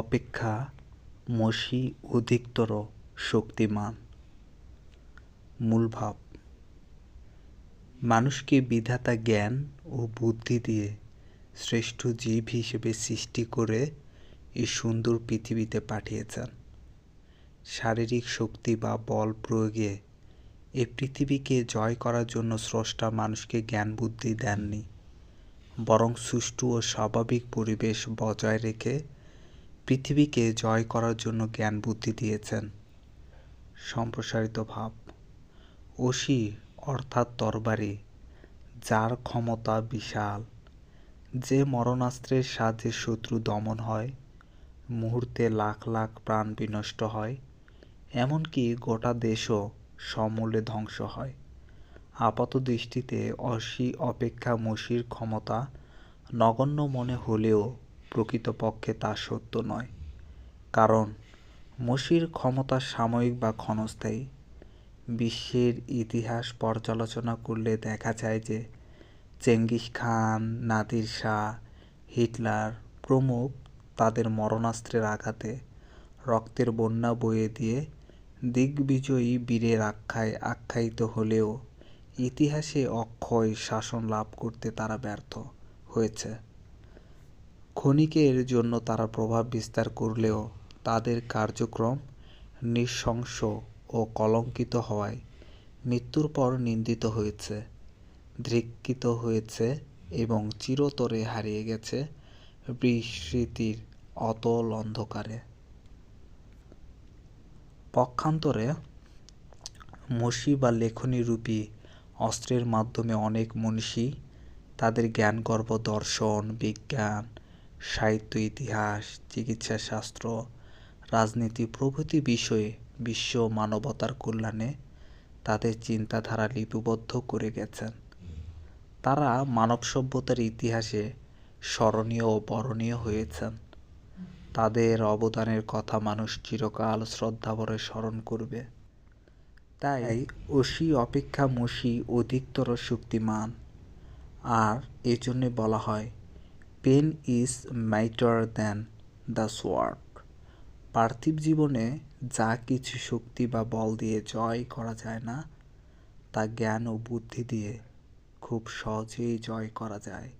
অপেক্ষা মসী অধিকতর শক্তিমান। মূলভাব মানুষকে বিধাতা জ্ঞান ও বুদ্ধি দিয়ে শ্রেষ্ঠ জীব হিসেবে সৃষ্টি করে এই সুন্দর পৃথিবীতে পাঠিয়েছেন। শারীরিক শক্তি বা বল প্রয়োগে এ পৃথিবীকে জয় করার জন্য স্রষ্টা মানুষকে জ্ঞান বুদ্ধি দেননি, বরং সুষ্ঠু ও স্বাভাবিক পরিবেশ বজায় রেখে পৃথিবীকে জয় করার জন্য জ্ঞান বুদ্ধি দিয়েছেন। সম্প্রসারিত ভাব। অসি অর্থাৎ তরবারি, যার ক্ষমতা বিশাল। যে মরণাস্ত্রের সাহায্যে শত্রু দমন হয়, মুহূর্তে লাখ লাখ প্রাণ বিনষ্ট হয়, এমনকি গোটা দেশও সমূলে ধ্বংস হয়। আপাত দৃষ্টিতে অসি অপেক্ষা মসির ক্ষমতা নগণ্য মনে হলেও প্রকৃতপক্ষে তা সত্য নয়। কারণ মসির ক্ষমতা সাময়িক বা ক্ষণস্থায়ী। বিশ্বের ইতিহাস পর্যালোচনা করলে দেখা যায় যে Genghis Khan, Nadir Shah, Hitler প্রমুখ তাদের মরণাস্ত্রের আঘাতে রক্তের বন্যা বয়ে দিয়ে দিগ্বিজয়ী বীরের আখ্যায় আখ্যায়িত হলেও ইতিহাসে অক্ষয় শাসন লাভ করতে তারা ব্যর্থ হয়েছে। ক্ষণিকের জন্য তারা প্রভাব বিস্তার করলেও তাদের কার্যক্রম নৃশংস ও কলঙ্কিত হওয়ায় মৃত্যুর পর নিন্দিত হয়েছে ধিক্কৃত হয়েছে এবং চিরতরে হারিয়ে গেছে বিস্মৃতির অতল অন্ধকারে। পক্ষান্তরে মসি বা লেখনীরূপী অস্ত্রের মাধ্যমে অনেক মনীষী তাদের জ্ঞানগর্ভ দর্শন, বিজ্ঞান সাহিত্য, ইতিহাস চিকিৎসাশাস্ত্র রাজনীতি প্রভৃতি বিষয়ে বিশ্ব মানবতার কল্যাণে তাদের চিন্তাধারা লিপিবদ্ধ করে গেছেন। তারা মানব সভ্যতার ইতিহাসে স্মরণীয় ও বরণীয় হয়েছেন। তাদের অবদানের কথা মানুষ চিরকাল শ্রদ্ধাভরে স্মরণ করবে। তাই অসি অপেক্ষা মসি অধিকতর শক্তিমান। আর এজন্যে বলা হয় pen is mightier than the sword পার্থিব জীবনে যা কিছু শক্তি বা বল দিয়ে জয় করা যায় না, তা জ্ঞান ও বুদ্ধি দিয়ে খুব সহজেই জয় করা যায়।